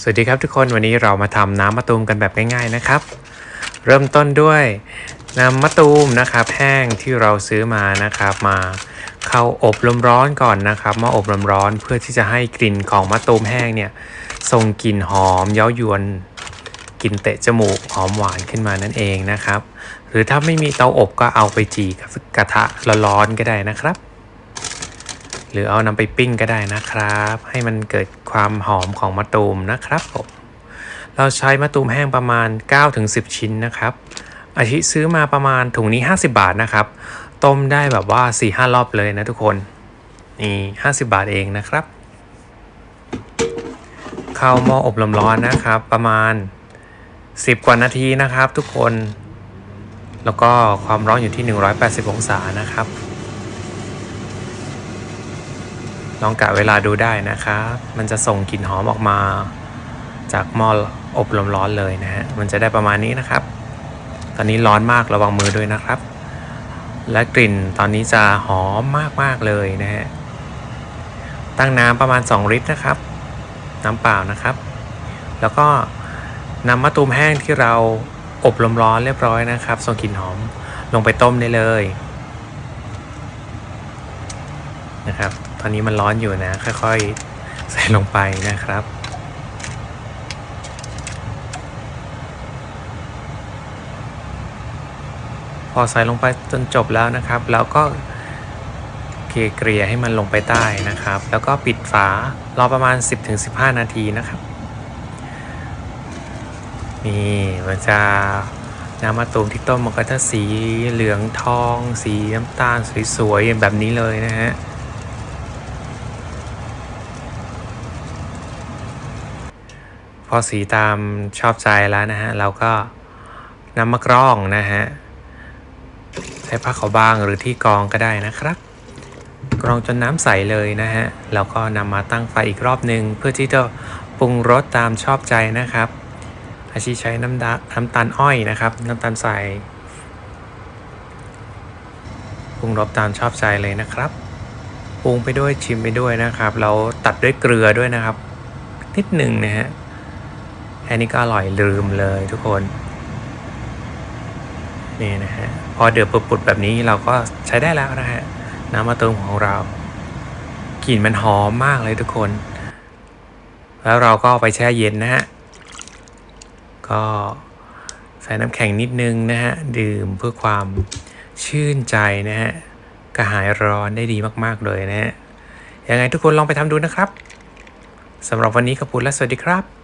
สวัสดีครับทุกคนวันนี้เรามาทำน้ำมะตูมกันแบบง่ายๆนะครับ เริ่มต้นด้วยน้ำมะตูมนะครับแห้งที่เราซื้อมานะครับมาเข้าอบลมร้อนก่อนนะครับมาอบลมร้อนเพื่อที่จะให้กลิ่นของมะตูมแห้งเนี่ยส่งกลิ่นหอมเย้ายวนกลิ่นเตะจมูกหอมหวานขึ้นมานั่นเองนะครับ หรือถ้าไม่มีเตาอบก็เอาไปจีกับกระทะร้อนๆก็ได้นะครับ หรือเอานำไปปิ้งก็ได้นะครับ ให้มันเกิดความหอมของมะตูมนะครับผมเราใช้มะตูมแห้งประมาณ 9-10 ชิ้นนะครับ อาชิซื้อมาประมาณถุงนี้ 50 บาทนะครับ ต้มได้แบบว่า 4-5 รอบเลยนะทุกคน นี่ 50 บาทเองนะครับเข้าหม้ออบลมร้อนนะครับ ประมาณ 10 กว่านาทีนะครับ ทุกคน แล้วก็ความร้อนอยู่ที่ 180 องศานะครับ ลองกะเวลาดูได้นะครับมันจะส่งกลิ่นหอมออกมาจากหม้ออบลมร้อนเลยนะฮะ มันจะได้ประมาณนี้นะครับ ตอนนี้ร้อนมากระวังมือด้วยนะครับ และกลิ่นตอนนี้จะหอมมากๆเลยนะฮะ ตั้งน้ำประมาณ 2 ลิตรนะครับ น้ำเปล่านะครับ แล้วก็นำมะตูมแห้งที่เราอบลมร้อนเรียบร้อยนะครับ ส่งกลิ่นหอมลงไปต้มได้เลยนะครับ อนนี้มันร้อนอยู่นะ ค่อยๆ ใส่ลงไปนะครับ พอใส่ลงไปจนจบแล้วนะครับ แล้วก็เกเกลี่ยให้มันลงไปใต้นะครับ แล้วก็ปิดฝารอประมาณ 10-15 นาทีนะครับนี่มันจะน้ำมะตูมที่ต้มมันก็จะสีเหลืองทอง สีน้ำตาลสวยๆแบบนี้เลยนะฮะ อสีตามชอบใจแล้วนะฮะ เราก็นำมากรองนะฮะ ใช้ผ้าขาวบางหรือที่กรองก็ได้นะครับ กรองจนน้ำใสเลยนะฮะ แล้วก็นำมาตั้งไฟอีกรอบหนึ่งเพื่อที่จะปรุงรสตามชอบใจนะครับ อาชีใช้น้ำดาน้ำตาลอ้อยนะครับ น้ำตาลใสปรุงรสตามชอบใจเลยนะครับปรุงไปด้วยชิมไปด้วยนะครับ เราตัดด้วยเกลือด้วยนะครับนิดหนึ่งนะฮะ แค่นี้ก็อร่อยลืมเลยทุกคน นี่นะฮะ พอเดือดปุดๆแบบนี้เราก็ใช้ได้แล้วนะฮะ น้ำมะตูมของเรากลิ่นมันหอมมากเลยทุกคน แล้วเราก็ไปแช่เย็นนะฮะ ก็ใส่น้ำแข็งนิดนึงนะฮะ ดื่มเพื่อความชื่นใจนะฮะกระหายร้อนได้ดีมากๆเลยนะฮะ ยังไงทุกคนลองไปทำดูนะครับสำหรับวันนี้ขอบคุณและสวัสดีครับ